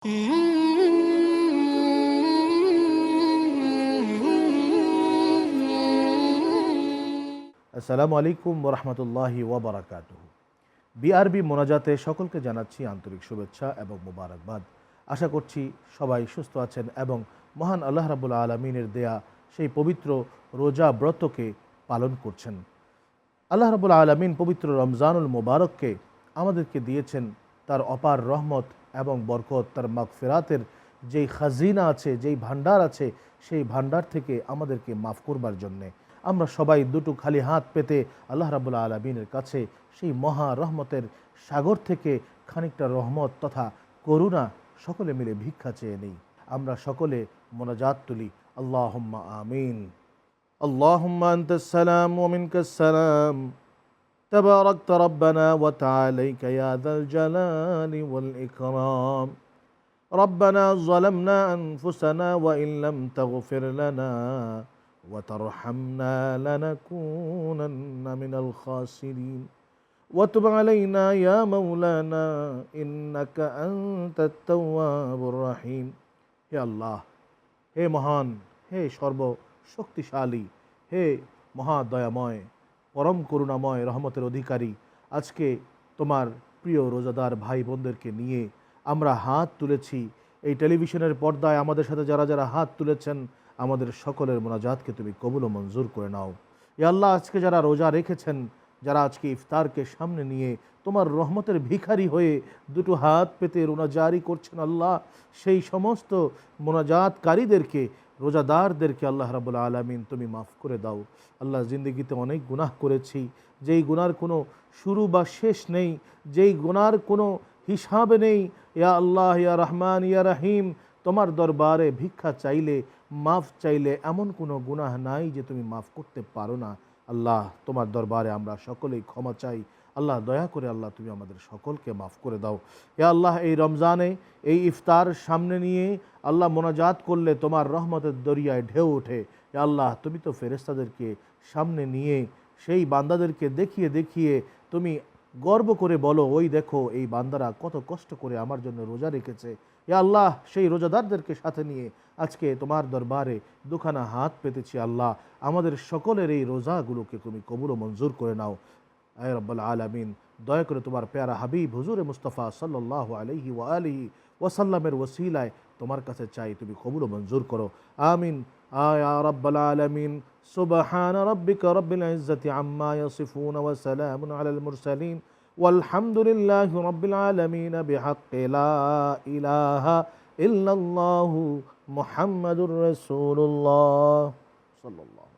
আসসালামু আলাইকুম ওরহমতুল্লাহি ওবরাকাত বিআরবি মোনাজাতে সকলকে জানাচ্ছি আন্তরিক শুভেচ্ছা এবং মোবারকবাদ। আশা করছি সবাই সুস্থ আছেন এবং মহান আল্লাহ রাবুল আলমিনের দেয়া সেই পবিত্র রোজা ব্রতকে পালন করছেন। আল্লাহ রাবুল আলমিন পবিত্র রমজানুল মোবারককে আমাদেরকে দিয়েছেন তার অপার রহমত এবং বরকত তার মাগফেরাতের যেই খাজিনা আছে, যেই ভাণ্ডার আছে, সেই ভাণ্ডার থেকে আমাদেরকে মাফ করবার জন্যে। আমরা সবাই দুটো খালি হাত পেতে আল্লাহ রাবুল্লা আলমিনের কাছে সেই মহা রহমতের সাগর থেকে খানিকটা রহমত তথা করুণা সকলে মিলে ভিক্ষা চেয়ে নেই। আমরা সকলে মোনাজাত তুলি। আল্লাহ আমিন। আল্লাহম্মা আন্তসালাম ওমিনকাসালাম تباركت ربنا وتعاليك يا ذا الجلال والإكرام ربنا ظلمنا أنفسنا وإن لم تغفر لنا وترحمنا لنكونن من الخاسرين وتب علينا يا مولانا إنك أنت التواب الرحيم يا الله হে মহান হে সর্বশক্তিশালী হে মহাদয়াময় পরম করুণাময় রহমতের অধিকারী আজকে তোমার প্রিয় রোজাদার ভাই বোনদেরকে নিয়ে আমরা হাত তুলেছি। এই টেলিভিশনের পর্দায় আমাদের সাথে যারা যারা হাত তুলেছেন, আমাদের সকলের মোনাজাতকে তুমি কবুল ও মঞ্জুর করে নাও। এ আল্লাহ, আজকে যারা রোজা রেখেছেন যারা আজকে ইফতারকে সামনে নিয়ে তোমার রহমতের ভিখারি হয়ে দুটো হাত পেতে রোনাজারি করছেন আল্লাহ, সেই সমস্ত মোনাজাতকারীদেরকে, রোজাদারদেরকে আল্লাহ রাবুল আলমিন তুমি মাফ করে দাও। আল্লাহ জিন্দগিতে অনেক গুনাহ করেছি, যেই গুনার কোনো শুরু বা শেষ নেই, যেই গুনার কোনো হিসাবে নেই। ইয়া আল্লাহ, ইয়া রহমান, ইয়া রাহিম, তোমার দরবারে ভিক্ষা চাইলে মাফ চাইলে এমন কোনো গুনাহ নাই যে তুমি মাফ করতে পারো না। আল্লাহ, তোমার দরবারে আমরা সকলেই ক্ষমা চাই। আল্লাহ, দয়া করে আল্লাহ তুমি আমাদের সকলকে মাফ করে দাও। এ আল্লাহ, এই রমজানে এই ইফতার সামনে নিয়ে আল্লাহ মোনাজাত করলে তোমার রহমতের দরিয়ায় ঢেউ ওঠে। এ আল্লাহ, তুমি তো ফেরেস্তাদেরকে সামনে নিয়ে সেই বান্দাদেরকে দেখিয়ে দেখিয়ে তুমি গর্ব করে বলো, ওই দেখো, এই বান্দারা কত কষ্ট করে আমার জন্য রোজা রেখেছে। আল্লাহ, সেই রোজাদারদেরকে সাথে নিয়ে আজকে তোমার দরবারে দুখানা হাত পেতেছি আল্লাহ। আমাদের সকলের এই রোজাগুলোকে তুমি কবুল মঞ্জুর করে নাও। আয় রব্বাল আলমিন, দয়া করে তোমার পেয়ারা হাবিব, হুজুরে মুস্তফা সাল্লাহ আলহি ওয়া আলহি ওয়াসাল্লামের ওসিলায় তোমার কাছে চাই তুমি কবুল মঞ্জুর করো। আমিন। আয় রব্বাল আলমিন, সুবাহান রব্বিক রব্বিল ইজতি আম্মা ইয়াসিফুন ওয়া সালামুন আলাল মুরসালিন। ওয়ালহামদুলিল্লাহ রব্বিল আলমিন বিহাক্কে লা ইলাহা ইল্লাল্লাহু মুহাম্মাদুর রাসূলুল্লাহ। সাল্লাল্লাহু